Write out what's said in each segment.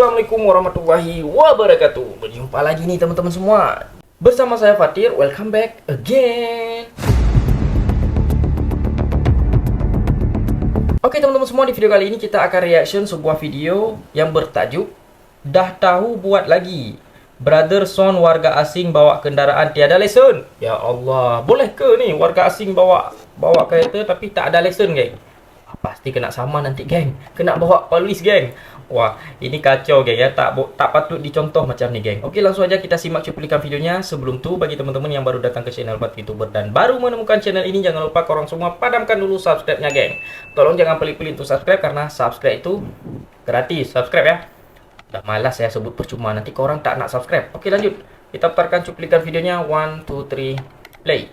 Assalamualaikum warahmatullahi wabarakatuh. Berjumpa lagi nih teman-teman semua. Bersama saya Fatir, welcome back again. Oke teman-teman semua, di video kali ini kita akan reaction sebuah video yang bertajuk Dah tahu buat lagi. Brother son warga asing bawa kendaraan tiada lesen. Ya Allah, boleh ke ni warga asing bawa bawa kereta tapi tak ada lesen geng? Pasti kena sama nanti geng. Kena bawa polis geng Wah, ini kacau geng ya. Tak tak patut dicontoh macam ni geng. Okey, langsung aja kita simak cuplikan videonya. Sebelum tu bagi teman-teman yang baru datang ke channel Buat YouTuber dan baru menemukan channel ini jangan lupa korang semua padamkan dulu subscribe-nya geng. Tolong jangan pelik-pelik untuk subscribe karena subscribe itu gratis. Subscribe ya. Dah malas saya sebut percuma nanti korang tak nak subscribe. Okey, lanjut. Kita putarkan cuplikan videonya 1 2 3 play.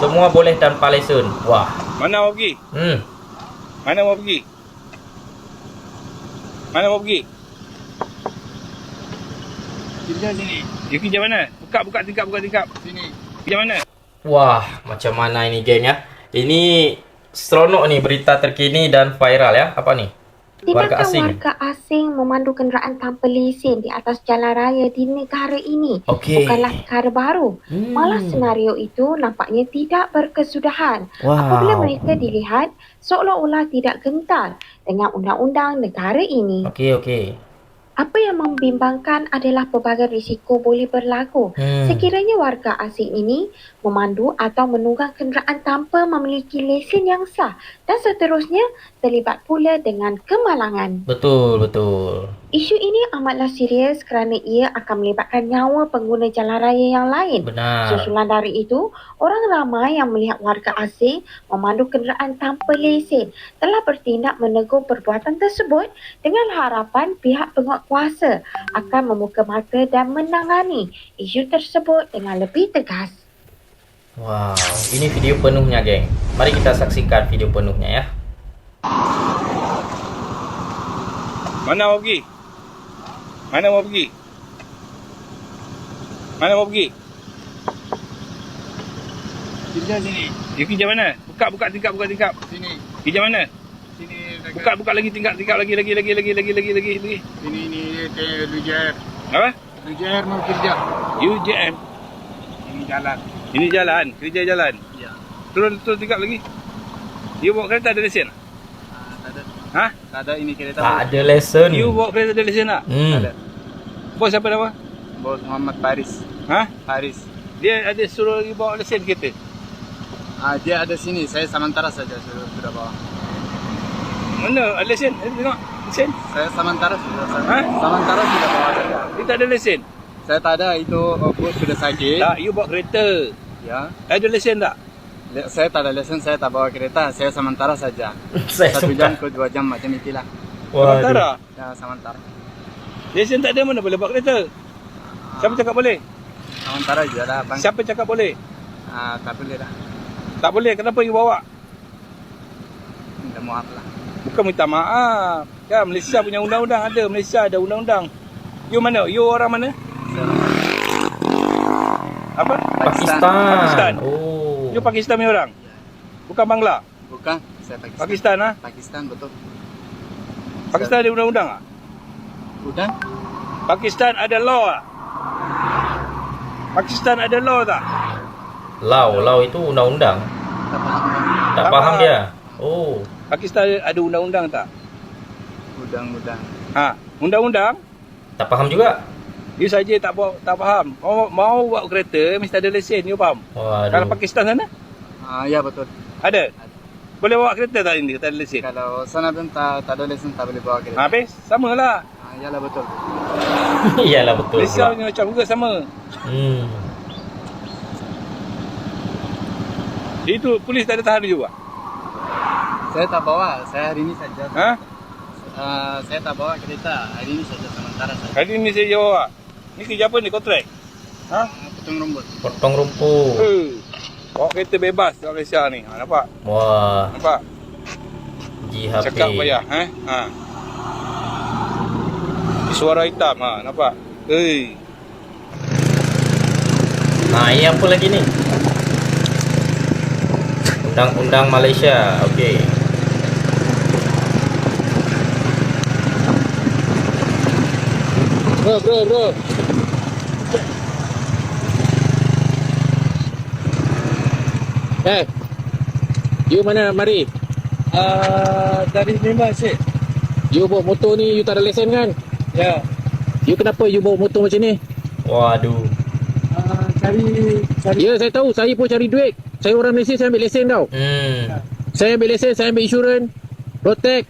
Semua boleh tanpa lesen. Wah. Mana mau pergi? Hmm. Mana mau pergi? Mana mau pergi? Kerja sini. You kerja mana? Buka buka tingkap buka tingkap. Sini. Kerja mana? Wah, macam mana ini geng ya? Ini seronok nih berita terkini dan viral ya. Apa nih? Warga asing. warga asing memandu kenderaan tanpa lesen di atas jalan raya di negara ini Okey. bukanlah perkara baru. Hmm. Malah senario itu nampaknya tidak berkesudahan Wow. apabila mereka dilihat seolah-olah tidak gentar dengan undang-undang negara ini. Okey, okey. Apa yang membimbangkan adalah pelbagai risiko boleh berlaku Hmm. sekiranya warga asing ini memandu atau menunggang kenderaan tanpa memiliki lesen yang sah dan seterusnya terlibat pula dengan kemalangan. Betul, betul. Isu ini amatlah serius kerana ia akan melibatkan nyawa pengguna jalan raya yang lain. Benar. Susulan dari itu, orang ramai yang melihat warga asing memandu kenderaan tanpa lesen telah bertindak menegur perbuatan tersebut dengan harapan pihak penguatkuasa akan membuka mata dan menangani isu tersebut dengan lebih tegas. Wow, ini video penuhnya, geng. Mari kita saksikan video penuhnya ya. Mana mau pergi? Mana mau pergi? Mana mau pergi? Kerja sini. You kerja mana? Buka buka tingkap buka tingkap. Sini. Kerja mana? Sini. dekat- Buka buka lagi tingkap tingkap lagi lagi lagi lagi lagi lagi lagi lagi. Sini ni ke Lujer. Apa? Lujer mau kerja. UJM. Ini jalan. Ini jalan, kerja jalan. Ya. Turun turun tingkap lagi. You bawa kereta ada lesen? Tak ada. Ha? Tak ada ini kereta. Tak ada lesen. You bawa kereta ada lesen tak? Tak Hmm. ada. Bos siapa nama? Bos Muhammad Paris. Ha? Paris. Dia ada suruh you bawa lesen kereta. Ah, dia ada sini. Saya sementara saja sudah, sudah bawa. Mana ada lesen? Tengok. Lesen. Saya sementara sudah saya. Ha? Sementara sudah bawa saja. Dia tak ada lesen. Saya tak ada itu oh, bos sudah sakit. Tak, you bawa kereta. Ya. Ada lesen tak? Saya tak ada lesen, saya tak bawa kereta. Saya sementara saja. Saya Satu jam ke dua jam macam itulah. Sementara. Ya, sementara. Lesen tak ada mana boleh bawa kereta? Siapa cakap boleh? Sementara je lah bang. Siapa cakap boleh? Ah, tak boleh dah. Tak boleh. Kenapa you bawa? Minta maaf lah. Bukan minta maaf. Kan Malaysia punya undang-undang ada. Malaysia ada undang-undang. You mana? You orang mana? Apa? Pakistan. Pakistan. Oh. You Pakistan punya orang? Bukan Bangla? Bukan, saya Pakistan. Pakistan ah. Pakistan betul. Pakistan ada undang-undang ah. Udah? Pakistan ada law ah. Pakistan ada law tak? Lau, lau itu undang-undang. Tak faham. Tak Tak faham faham. dia. Oh. Pakistan ada undang-undang tak? Udang-udang. Ha, undang-undang Tak faham juga. You saja tak bawa, tak faham. Mau mau bawa kereta mesti ada lesen, you faham? Kalau Waduh. Pakistan sana Ah, ya betul. ada. Boleh bawa kereta tak ini tak ada lesen? Kalau sana pun tak, tak ada lesen, tak boleh bawa kereta. Habis samalah. Ah, yalah betul. Iyalah betul. Malaysia pula. punya macam juga sama. Hmm. Itu polis tak ada tahan juga. Saya tak bawa, saya hari ini saja. Ha? Ah, saya tak bawa kereta, hari ini saja sementara saja. Hari ni saya bawa. Ni kerja apa ni kontrak? Ha? Ah, potong rumput. Potong rumput. Eh. Bawa kereta bebas kat Malaysia ni. Ha, nampak? Wah, Nampak? GHP. Cakap payah, eh? Ha. Suara hitam, ha, nampak? Hei. Nah, ini apa lagi ni? Undang-undang Malaysia. Okey. Bro, bro, bro. Eh, you mana mari? Uh, dari memang cik. You bawa motor ni, you tak ada lesen kan? Ya. You kenapa you bawa motor macam ni? Waduh. Uh, cari cari Ya, saya tahu. Saya pun cari duit. Saya orang Malaysia, saya ambil lesen tau. Hmm. Saya ambil lesen, saya ambil insurans, protect.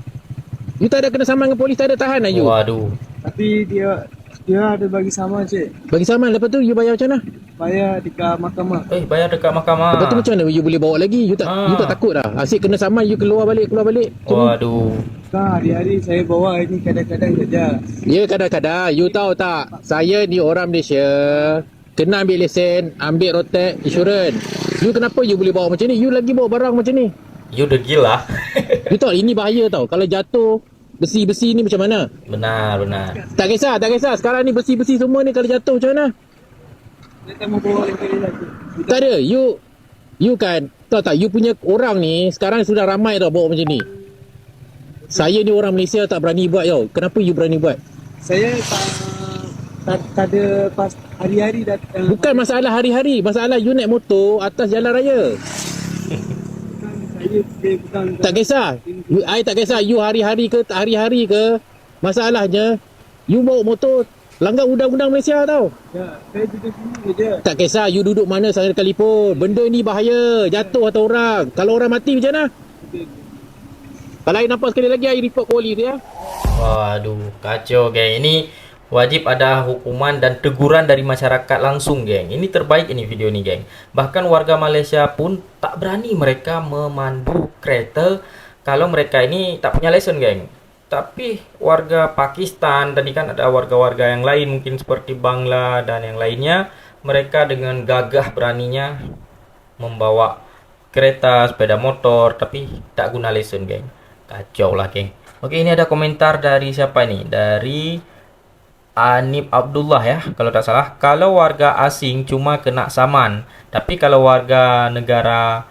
You tak ada kena saman dengan polis, tak ada tahan lah you. Waduh. tapi dia dia ada bagi sama cik. Bagi saman, lepas tu you bayar macam mana? Bayar dekat mahkamah. Eh, bayar dekat mahkamah. Lepas tu macam mana you boleh bawa lagi? You tak Ah. you tak takut lah. Asyik kena saman, you keluar balik, keluar balik. Ni. Waduh. Kan hari-hari saya bawa ini kadang-kadang saja. Ya kadang-kadang You tahu tak Saya ni orang Malaysia Kena ambil lesen Ambil rotek Insurans You kenapa you boleh bawa macam ni You lagi bawa barang macam ni You degil lah. You tahu ini bahaya tau Kalau jatuh Besi-besi ni macam mana? Benar, benar. Tak kisah Tak kisah. Sekarang ni besi-besi semua ni Kalau jatuh macam mana? Tak mau bawa lagi lagi. Tak ada. You You kan Tahu tak You punya orang ni Sekarang sudah ramai tau Bawa macam ni. Saya ni orang Malaysia Tak berani buat tau Kenapa you berani buat? Saya tak tak, tak ada pas hari-hari datang. Bukan masalah hari-hari. Masalah you naik motor Atas jalan raya Tak kisah. I tak kisah you hari-hari ke tak hari-hari ke. Masalahnya you bawa motor langgar undang-undang Malaysia tau. Ya, saya duduk sini je. Tak kisah you duduk mana sekali pun. Benda ni bahaya. Jatuh atas orang. Kalau orang mati macam mana? Kalau I nampak sekali lagi I report polis ya. Waduh, kacau geng. Ini wajib ada hukuman dan teguran dari masyarakat langsung geng. Ini terbaik ini video ni geng. Bahkan warga Malaysia pun tak berani mereka memandu kereta kalau mereka ini tak punya lesen geng. Tapi warga Pakistan tadi kan ada warga-warga yang lain mungkin seperti Bangla dan yang lainnya mereka dengan gagah beraninya membawa kereta, sepeda motor tapi tak guna lesen geng. Kacau lah geng. Oke ini ada komentar dari siapa nih? Dari Anip Abdullah ya kalau tak salah. Kalau warga asing cuma kena saman, tapi kalau warga negara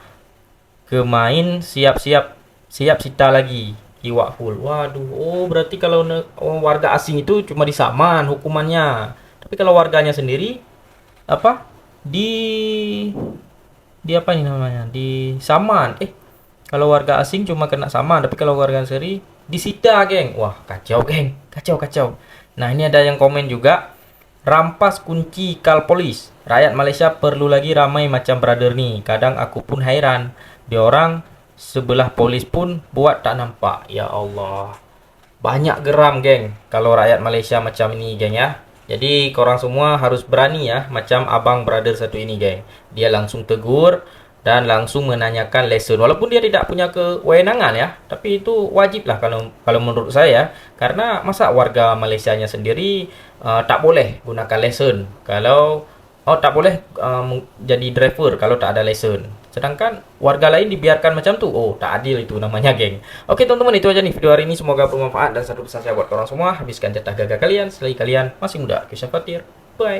kemain siap-siap siap sita lagi iwak full. Waduh, oh berarti kalau oh, warga asing itu cuma disaman hukumannya. Tapi kalau warganya sendiri apa? Di di apa ini namanya? Di saman. Eh, kalau warga asing cuma kena saman, tapi kalau warga sendiri disita, geng. Wah, kacau, geng. Kacau, kacau. Nah, ini ada yang komen juga. Rampas kunci kal polis. Rakyat Malaysia perlu lagi ramai macam brother ni. Kadang aku pun hairan. Dia orang sebelah polis pun buat tak nampak. Ya Allah. Banyak geram, geng. Kalau rakyat Malaysia macam ini, geng ya. Jadi, korang semua harus berani ya. Macam abang brother satu ini, geng. Dia langsung tegur dan langsung menanyakan lesen walaupun dia tidak punya kewenangan ya tapi itu wajib lah kalau kalau menurut saya. Karena masa warga Malaysia nya sendiri uh, tak boleh gunakan lesen kalau oh tak boleh um, jadi driver kalau tak ada lesen sedangkan warga lain dibiarkan macam tu. Oh tak adil itu namanya geng. Oke teman-teman itu aja nih video hari ini semoga bermanfaat dan satu pesan saya buat orang semua. Habiskan jatah gagah kalian. Selagi kalian masih muda. Kisah fatir. Bye